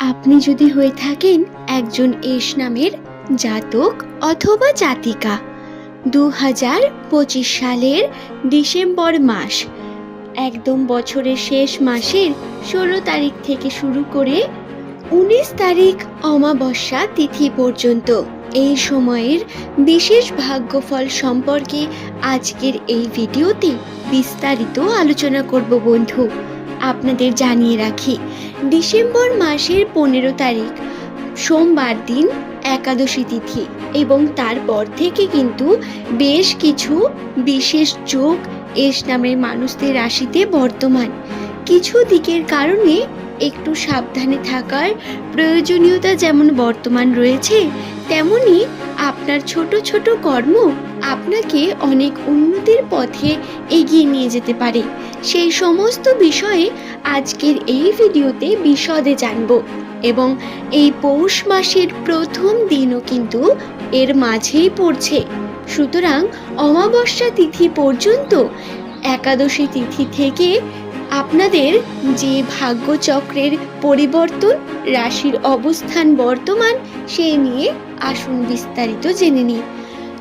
আপনি যদি হয়ে থাকেন একজন এস নামের জাতক অথবা জাতিকা দু হাজার পঁচিশ সালের ডিসেম্বর মাস, একদম বছরের শেষ মাসের ষোলো তারিখ থেকে শুরু করে উনিশ তারিখ অমাবস্যা তিথি পর্যন্ত। এই সময়ের বিশেষ ভাগ্যফল সম্পর্কে আজকের এই ভিডিওতে বিস্তারিত আলোচনা করব বন্ধু। আপনাদের জানিয়ে রাখি, ডিসেম্বর মাসের পনেরো তারিখ, সোমবার দিন একাদশী তিথি এবং তারপর থেকে কিন্তু বেশ কিছু বিশেষ যোগ এস নামের মানুষদের রাশিতে বর্তমান। কিছু দিকের কারণে একটু সাবধানে থাকার প্রয়োজনীয়তা যেমন বর্তমান রয়েছে তেমনি আপনার ছোট ছোট কর্ম আপনাকে অনেক উন্নতির পথে এগিয়ে নিয়ে যেতে পারে। সেই সমস্ত বিষয়ে আজকের এই ভিডিওতে বিশদে জানব এবং এই পৌষ মাসের প্রথম দিনও কিন্তু এর মাঝেই পড়ছে। সুতরাং অমাবস্যা তিথি পর্যন্ত একাদশী তিথি থেকে আপনাদের যে ভাগ্যচক্রের পরিবর্তন, রাশির অবস্থান বর্তমান সেই নিয়ে আসুন বিস্তারিত জেনে নিই।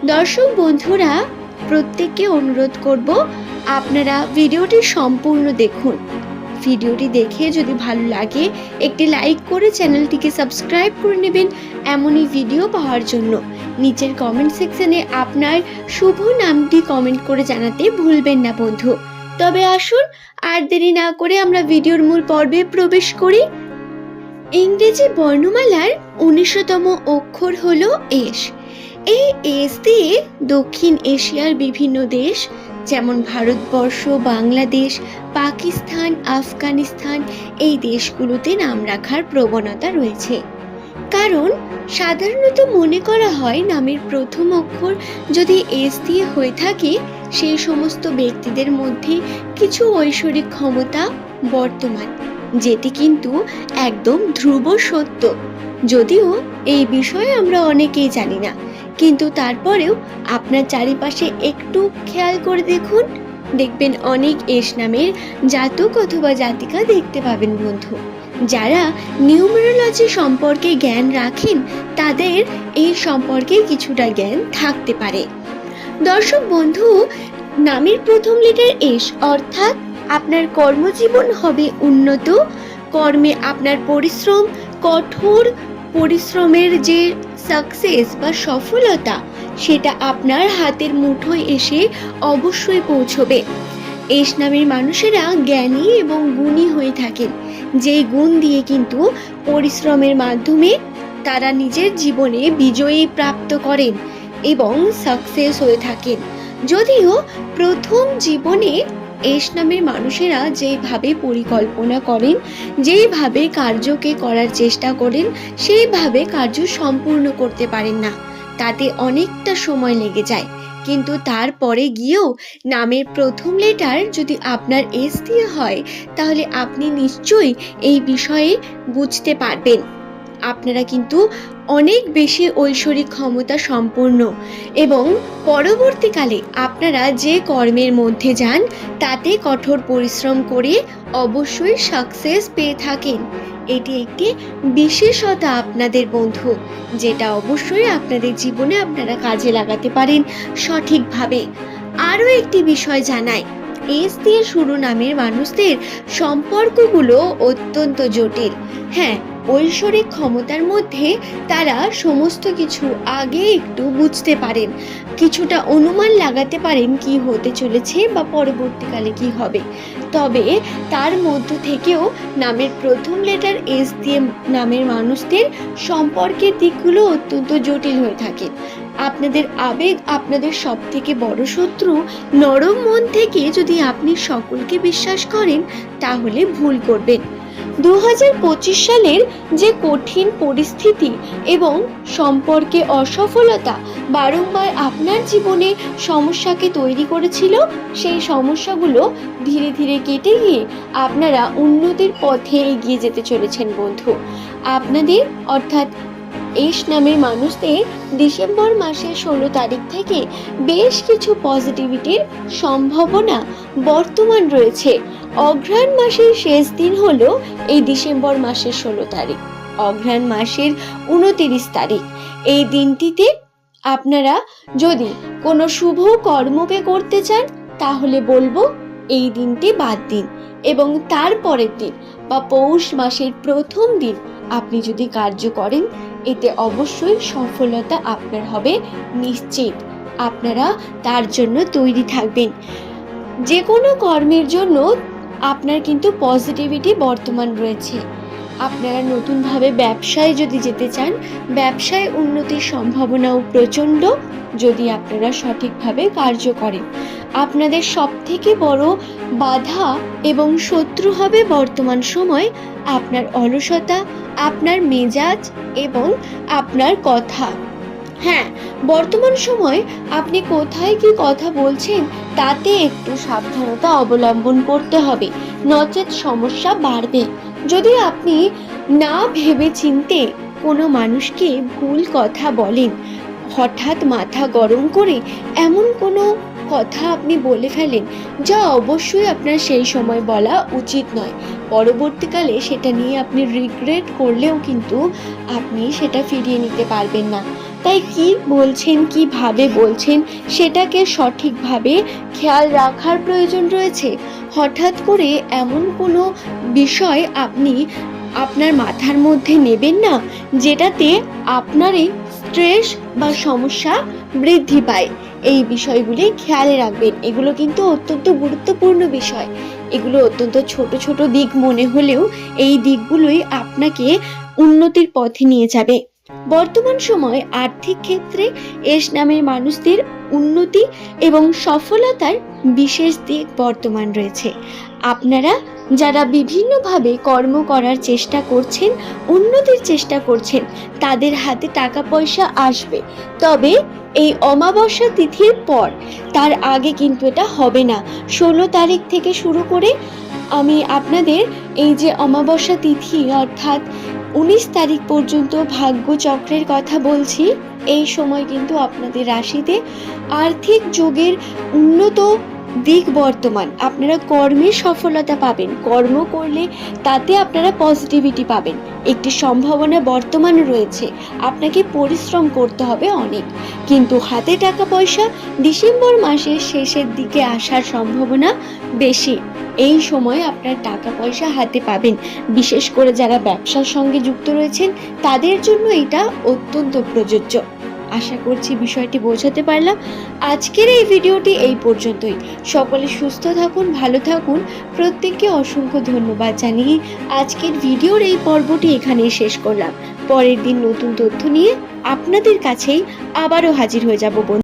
দর্শক বন্ধুরা, প্রত্যেককে অনুরোধ করব, আপনারা ভিডিওটি সম্পূর্ণ দেখুন। ভিডিওটি দেখে যদি ভালো লাগে, একটি লাইক করে চ্যানেলটিকে সাবস্ক্রাইব করে নেবেন এমনই ভিডিও পাওয়ার জন্য। নিচের কমেন্ট সেকশনে আপনার শুভ নামটি কমেন্ট করে জানাতে ভুলবেন না, বন্ধু। তবে আসুন আর দেরি না করে আমরা ভিডিওর মূল পর্বে প্রবেশ করি। ইংরেজি বর্ণমালার উনিশতম অক্ষর হল এস। এই এস দিয়ে দক্ষিণ এশিয়ার বিভিন্ন দেশ, যেমন ভারতবর্ষ, বাংলাদেশ, পাকিস্তান, আফগানিস্তান, এই দেশগুলোতে নাম রাখার প্রবণতা রয়েছে। কারণ সাধারণত মনে করা হয় নামের প্রথম অক্ষর যদি এস দিয়ে হয়ে থাকে, সেই সমস্ত ব্যক্তিদের মধ্যে কিছু ঐশ্বরিক ক্ষমতা বর্তমান, যেটি কিন্তু একদম ধ্রুব সত্য। যদিও এই বিষয়ে আমরা অনেকেই জানি না, কিন্তু তারপরেও আপনার চারিপাশে একটু খেয়াল করে দেখুন। দেখবেন অনেক এস নামের জাতক অথবা জাতিকা দেখতে পাবেন বন্ধু। যারা নিউমেরোলজি সম্পর্কে জ্ঞান রাখেন, তাদের এই সম্পর্কে কিছুটা জ্ঞান থাকতে পারে। দর্শক বন্ধু, নামের প্রথম লেটার এস, অর্থাৎ আপনার কর্মজীবন হবে উন্নত, কর্মে আপনার পরিশ্রম, কঠোর পরিশ্রমের যে সাকসেস বা সফলতা, সেটা আপনার হাতের মুঠোয় এসে অবশ্যই পৌঁছবে। এস নামের মানুষেরা জ্ঞানী এবং গুণী হয়ে থাকেন। যেই গুণ দিয়ে কিন্তু পরিশ্রমের মাধ্যমে তারা নিজের জীবনে বিজয়ী প্রাপ্ত করেন এবং সাকসেস হয়ে থাকেন। যদিও প্রথম জীবনে এস নামের মানুষেরা যেভাবে পরিকল্পনা করেন, যেইভাবে কার্যকে করার চেষ্টা করেন, সেইভাবে কার্য সম্পূর্ণ করতে পারেন না। তাতে অনেকটা সময় লেগে যায়। কিন্তু তারপরে গিয়েও নামের প্রথম লেটার যদি আপনার এস দিয়ে হয়, তাহলে আপনি নিশ্চয়ই এই বিষয়ে বুঝতে পারবেন। আপনারা কিন্তু অনেক বেশি ঐশ্বরিক ক্ষমতা সম্পন্ন এবং পরবর্তীকালে আপনারা যে কর্মের মধ্যে যান, তাতে কঠোর পরিশ্রম করে অবশ্যই সাকসেস পেয়ে থাকেন। এটি একটি বিশেষতা আপনাদের বন্ধু, যেটা অবশ্যই আপনাদের জীবনে আপনারা কাজে লাগাতে পারেন সঠিকভাবে। আরও একটি বিষয় জানাই, এস দিয়ে শুরু নামের মানুষদের সম্পর্কগুলো অত্যন্ত জটিল। হ্যাঁ ঐশ্বরিক ক্ষমতার মধ্যে তারা সমস্ত কিছু আগে একটু বুঝতে পারেন, কিছুটা অনুমান লাগাতে পারেন কি হতে চলেছে বা পরবর্তীকালে কি হবে। তবে তার মধ্য থেকেও নামের প্রথম লেটার এস দিয়ে নামের মানুষদের সম্পর্কের দিকগুলো অত্যন্ত জটিল হয়ে থাকে। আপনাদের আবেগ আপনাদের সব থেকে বড় শত্রু নরম মন থেকে যদি আপনি সকলকে বিশ্বাস করেন, তাহলে ভুল করবেন। দু হাজার পঁচিশ সালের যে কঠিন পরিস্থিতি এবং সম্পর্কে অসফলতা বারংবার আপনার জীবনে সমস্যাকে তৈরি করেছিল, সেই সমস্যাগুলো ধীরে ধীরে কেটে গিয়ে আপনারা উন্নতির পথে এগিয়ে যেতে চলেছেন বন্ধু। আপনাদের, অর্থাৎ এস নামের মানুষদের ডিসেম্বর মাসের ষোলো তারিখ থেকে বেশ কিছু পজিটিভিটির সম্ভাবনা বর্তমান রয়েছে। অঘ্রাণ মাসের শেষ দিন হল এই ডিসেম্বর মাসের ষোলো তারিখ। অঘ্রাণ মাসের উনতিরিশ তারিখ। এই দিনটিতে আপনারা যদি কোনো শুভ কর্মকে করতে চান, তাহলে বলব এই দিনটি বাদ দিন এবং তার পরের দিন বা পৌষ মাসের প্রথম দিন আপনি যদি কার্য করেন এতে অবশ্যই সফলতা আপনার হবে নিশ্চিত। আপনারা তার জন্য তৈরি থাকবেন। যে কোনো কর্মের জন্য আপনার কিন্তু পজিটিভিটি বর্তমান রয়েছে। আপনারা নতুনভাবে ব্যবসায় যদি যেতে চান, ব্যবসায় উন্নতির সম্ভাবনাও প্রচণ্ড যদি আপনারা সঠিকভাবে কার্য করেন। আপনাদের সবথেকে বড় বাধা এবং শত্রু হবে বর্তমান সময় আপনার অলসতা, আপনার মেজাজ এবং আপনার কথা। হ্যাঁ বর্তমান সময় আপনি কোথায় কি কথা বলছেন তাতে একটু সাবধানতা অবলম্বন করতে হবে। নচেত সমস্যা বাড়বে। যদি আপনি না ভেবে চিনতে কোনো মানুষকে ভুল কথা বলেন, হঠাৎ মাথা গরম করে এমন কোনো কথা আপনি বলে ফেলেন, যা অবশ্যই আপনার সেই সময় বলা উচিত নয়। পরবর্তীকালে সেটা নিয়ে আপনি রিগ্রেট করলেও কিন্তু আপনি সেটা ফিরিয়ে নিতে পারবেন না। তাই কি বলছেন, কীভাবে বলছেন, সেটাকে সঠিকভাবে খেয়াল রাখার প্রয়োজন রয়েছে। হঠাৎ করে এমন কোনো বিষয় আপনি আপনার মাথার মধ্যে নেবেন না, যেটাতে আপনারই স্ট্রেস বা সমস্যা বৃদ্ধি পায়। এই বিষয়গুলি খেয়ালে রাখবেন। এগুলো কিন্তু অত্যন্ত গুরুত্বপূর্ণ বিষয়। এগুলো অত্যন্ত ছোট ছোট দিক মনে হলেও এই দিকগুলোই আপনাকে উন্নতির পথে নিয়ে যাবে। বর্তমান সময় আর্থিক ক্ষেত্রে এস নামের মানুষদের উন্নতি এবং সফলতার বিশেষ দিক বর্তমান রয়েছে। আপনারা যারা বিভিন্নভাবে কর্ম করার চেষ্টা করছেন, উন্নতির চেষ্টা করছেন, তাদের হাতে টাকা পয়সা আসবে। তবে এই অমাবস্যা তিথির পর, তার আগে কিন্তু এটা হবে না। ষোলো তারিখ থেকে শুরু করে আমি আপনাদের এই যে অমাবস্যা তিথি, অর্থাৎ উনিশ তারিখ পর্যন্ত ভাগ্য চক্রের কথা বলছি, এই সময় কিন্তু আপনাদের রাশিতে আর্থিক যোগের উন্নত দিক বর্তমান। আপনারা কর্মে সফলতা পাবেন। কর্ম করলে তাতে আপনারা পজিটিভিটি পাবেন। একটি সম্ভাবনা বর্তমান রয়েছে। আপনাকে পরিশ্রম করতে হবে অনেক। কিন্তু হাতে টাকা পয়সা ডিসেম্বর মাসের শেষের দিকে আসার সম্ভাবনা বেশি। এই সময় আপনার টাকা পয়সা হাতে পাবেন। বিশেষ করে যারা ব্যবসার সঙ্গে যুক্ত রয়েছেন, তাদের জন্য এটা অত্যন্ত প্রযোজ্য। আশা করছি বিষয়টি বোঝাতে পারলাম। আজকের এই ভিডিওটি এই পর্যন্তই। সকলে সুস্থ থাকুন, ভালো থাকুন। প্রত্যেককে অসংখ্য ধন্যবাদ জানিয়ে আজকের ভিডিওর এই পর্বটি এখানেই শেষ করলাম। পরের দিন নতুন তথ্য নিয়ে আপনাদের কাছেই আবারও হাজির হয়ে যাব বন্ধু।